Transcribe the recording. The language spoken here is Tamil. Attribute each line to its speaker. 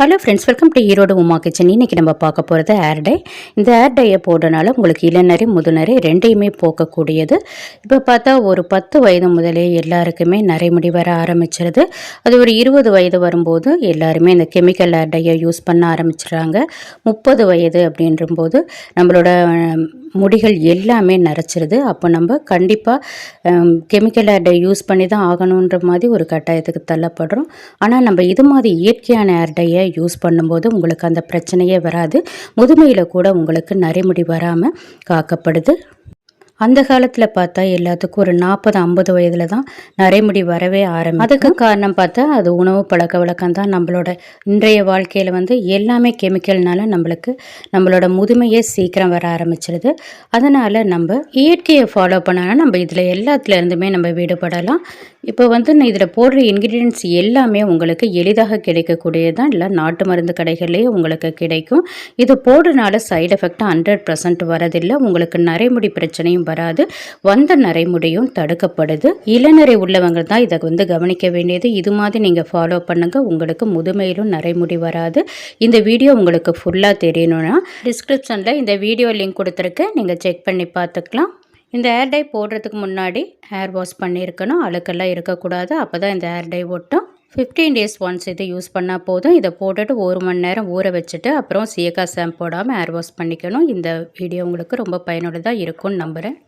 Speaker 1: Hello friends welcome to Erode Uma kitchen இன்றைக்கி நம்ம பார்க்க போகிறது ஏர் டை இந்த ஏர் டையை போடுறதுனால உங்களுக்கு இளநரை முதுநரை ரெண்டையுமே போக்கக்கூடியது. இப்போ பார்த்தா ஒரு பத்து வயது முதலே எல்லாருக்குமே நரைமுடி வர ஆரம்பிச்சிருது. அது ஒரு இருபது வயது வரும்போது எல்லாருமே இந்த கெமிக்கல் ஏர் டையை யூஸ் பண்ண ஆரம்பிச்சிடுறாங்க. முப்பது வயது அப்படின்றபோது நம்மளோட முடிகள் எல்லாமே நரைச்சிருது. அப்போ நம்ம கண்டிப்பாக கெமிக்கல் ஏர் டை யூஸ் பண்ணி தான் ஆகணுன்ற மாதிரி ஒரு கட்டாயத்துக்கு தள்ளப்படுறோம். ஆனால் நம்ம இது மாதிரி இயற்கையான ஏர் டையை யூஸ் பண்ணும்போது உங்களுக்கு அந்த பிரச்சனையே வராது. முதுமையில் கூட உங்களுக்கு நரைமுடி வராமல் காக்கப்படுது. அந்த காலத்தில் பார்த்தா எல்லாத்துக்கும் ஒரு நாற்பது ஐம்பது வயதில் தான் நரைமுடி வரவே ஆரம்பி அதுக்கு காரணம் பார்த்தா அது உணவு பழக்க வழக்கம் தான். நம்மளோட இன்றைய வாழ்க்கையில் வந்து எல்லாமே கெமிக்கல்னால நம்மளுக்கு நம்மளோட முதுமையே சீக்கிரம் வர ஆரம்பிச்சிருது. அதனால் நம்ம இயற்கையை ஃபாலோ பண்ணானா நம்ம இதில் எல்லாத்துலேருந்துமே நம்ம விடுபடலாம். இப்போ வந்து இதில் போடுற இன்க்ரீடியன்ஸ் எல்லாமே உங்களுக்கு எளிதாக கிடைக்கக்கூடியது தான் இல்லை நாட்டு மருந்து கடைகள்லேயே உங்களுக்கு கிடைக்கும். இது போடுறனால சைடு எஃபெக்ட் ஹண்ட்ரட் பர்சன்ட் வரதில்லை. உங்களுக்கு நரைமுடி பிரச்சனையும் வராது. வந்த நரைமுடியும் தடுக்கப்படுது. இளநரை உள்ளவங்க தான் இதை வந்து கவனிக்க வேண்டியது. இது மாதிரி நீங்கள் ஃபாலோ பண்ணுங்கள் உங்களுக்கு முதுமையிலும் நரைமுடி வராது. இந்த வீடியோ உங்களுக்கு ஃபுல்லாக தெரியணும்னா டிஸ்கிரிப்ஷனில் இந்த வீடியோ லிங்க் கொடுத்துருக்கேன் நீங்கள் செக் பண்ணி பார்த்துக்கலாம். இந்த ஏர் டை போடுறதுக்கு முன்னாடி ஹேர் வாஷ் பண்ணியிருக்கணும். அழுக்கெல்லாம் இருக்கக்கூடாது. அப்போ தான் இந்த ஏர் டை ஒட்டும். ஃபிஃப்டீன் டேஸ் ஒன்ஸ் இது யூஸ் பண்ணால் போதும். இதை போட்டுட்டு ஒரு மணி நேரம் ஊற வச்சுட்டு அப்புறம் சீக்கா ஷாம்பு போடாமல் ஹேர் வாஷ் பண்ணிக்கணும். இந்த வீடியோ உங்களுக்கு ரொம்ப பயனுள்ளதாக இருக்கும்னு நம்புகிறேன்